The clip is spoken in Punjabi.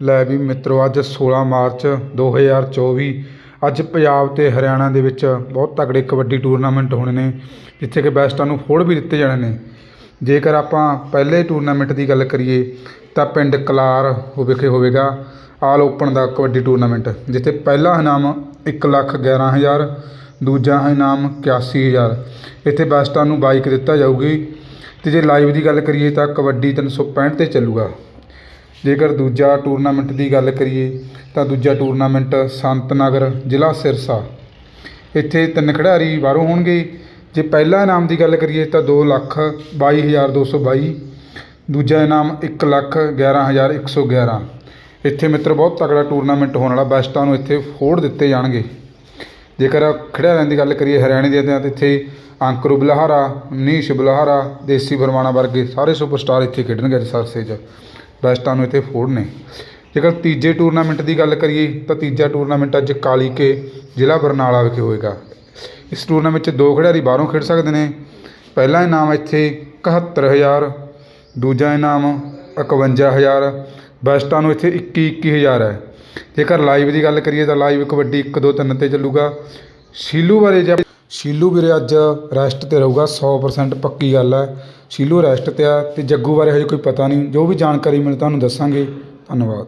ਲੈ ਵੀ ਮਿੱਤਰੋ, ਅੱਜ 16 ਮਾਰਚ 2024 ਅੱਜ ਪੰਜਾਬ ਅਤੇ ਹਰਿਆਣਾ ਦੇ ਵਿੱਚ ਬਹੁਤ ਤਕੜੇ ਕਬੱਡੀ ਟੂਰਨਾਮੈਂਟ ਹੋਣੇ ਨੇ, ਜਿੱਥੇ ਕਿ ਬੈਸਟਾਂ ਨੂੰ ਫੋੜ ਵੀ ਦਿੱਤੇ ਜਾਣੇ ਨੇ। ਜੇਕਰ ਆਪਾਂ ਪਹਿਲੇ ਟੂਰਨਾਮੈਂਟ ਦੀ ਗੱਲ ਕਰੀਏ, ਤਾਂ ਪਿੰਡ ਕਲਾਰ ਵਿਖੇ ਹੋਵੇਗਾ, ਆਲ ਓਪਨ ਦਾ ਕਬੱਡੀ ਟੂਰਨਾਮੈਂਟ, ਜਿੱਥੇ ਪਹਿਲਾ ਇਨਾਮ ਇੱਕ ਲੱਖ ਗਿਆਰਾਂ ਹਜ਼ਾਰ, ਦੂਜਾ ਇਨਾਮ ਇਕਿਆਸੀ ਹਜ਼ਾਰ। ਇੱਥੇ ਬੈਸਟਾਂ ਨੂੰ ਬਾਈਕ ਦਿੱਤਾ ਜਾਊਗੀ ਅਤੇ ਜੇ ਲਾਈਵ ਦੀ ਗੱਲ ਕਰੀਏ ਤਾਂ ਕਬੱਡੀ ਤਿੰਨ ਸੌ ਪੈਂਹਠ 'ਤੇ ਚੱਲੂਗਾ। ਜੇਕਰ ਦੂਜਾ ਟੂਰਨਾਮੈਂਟ ਦੀ ਗੱਲ ਕਰੀਏ, ਤਾਂ ਦੂਜਾ ਟੂਰਨਾਮੈਂਟ ਸੰਤ ਨਗਰ ਜ਼ਿਲ੍ਹਾ ਸਿਰਸਾ। ਇੱਥੇ ਤਿੰਨ ਖਿਡਾਰੀ ਬਾਹਰੋਂ ਹੋਣਗੇ। ਜੇ ਪਹਿਲਾ ਇਨਾਮ ਦੀ ਗੱਲ ਕਰੀਏ, ਤਾਂ ਦੋ ਲੱਖ ਬਾਈ ਹਜ਼ਾਰ ਦੋ ਸੌ ਬਾਈ, ਦੂਜਾ ਇਨਾਮ ਇੱਕ ਲੱਖ ਗਿਆਰਾਂ ਹਜ਼ਾਰ ਇੱਕ ਸੌ ਗਿਆਰਾਂ। ਇੱਥੇ ਮਿੱਤਰ, ਬਹੁਤ ਤਕੜਾ ਟੂਰਨਾਮੈਂਟ ਹੋਣ ਵਾਲਾ, ਬੈਸਟਾਂ ਨੂੰ ਇੱਥੇ ਫੋੜ ਦਿੱਤੇ ਜਾਣਗੇ। ਜੇਕਰ ਖਿਡਾਰੀਆਂ ਦੀ ਗੱਲ ਕਰੀਏ, ਹਰਿਆਣੇ ਦੇ ਤਾਂ ਇੱਥੇ ਅੰਕਰੂ ਬਲਹਾਰਾ, ਮਨੀਸ਼ ਬਲਹਾਰਾ, ਦੇਸੀ ਬਰਮਾਣਾ ਵਰਗੇ ਸਾਰੇ ਸੁਪਰਸਟਾਰ ਇੱਥੇ ਖੇਡਣਗੇ ਅੱਜ ਸਰਸੇ 'ਚ। ਬੈਸਟਾਂ ਨੂੰ ਇੱਥੇ ਫੋੜ ਨੇ। ਜੇਕਰ ਤੀਜੇ ਟੂਰਨਾਮੈਂਟ ਦੀ ਗੱਲ ਕਰੀਏ, ਤਾਂ ਤੀਜਾ ਟੂਰਨਾਮੈਂਟ ਅੱਜ ਕਾਲੀ ਕੇ ਜ਼ਿਲ੍ਹਾ ਬਰਨਾਲਾ ਵਿਖੇ ਹੋਏਗਾ। ਇਸ ਟੂਰਨਾਮੈਂਟ 'ਚ ਦੋ ਖਿਡਾਰੀ ਬਾਹਰੋਂ ਖੇਡ ਸਕਦੇ ਨੇ। ਪਹਿਲਾ ਇਨਾਮ ਇੱਥੇ ਇਕਹੱਤਰ ਹਜ਼ਾਰ, ਦੂਜਾ ਇਨਾਮ ਇਕਵੰਜਾ ਹਜ਼ਾਰ ਬੈਸਟਾਂ ਨੂੰ ਇੱਥੇ ਇੱਕੀ ਇੱਕੀ ਹਜ਼ਾਰ ਹੈ। ਜੇਕਰ ਲਾਈਵ ਦੀ ਗੱਲ ਕਰੀਏ, ਤਾਂ ਲਾਈਵ ਕਬੱਡੀ 1 2 3 ਤੇ ਚੱਲੂਗਾ। ਸ਼ੀਲੂ ਬਾਰੇ ਜੇ ਸ਼ੀਲੂ ਵੀਰੇ ਅੱਜ ਰੈਸਟ ਤੇ ਰਹੂਗਾ 100% ਪੱਕੀ ਗੱਲ ਹੈ। ਸ਼ੀਲੂ ਰੈਸਟ ਤੇ ਆ ਅਤੇ ਜੱਗੂ ਬਾਰੇ ਹਜੇ ਕੋਈ ਪਤਾ ਨਹੀਂ। ਜੋ ਵੀ ਜਾਣਕਾਰੀ ਮਿਲੇ ਤੁਹਾਨੂੰ ਦੱਸਾਂਗੇ। ਧੰਨਵਾਦ।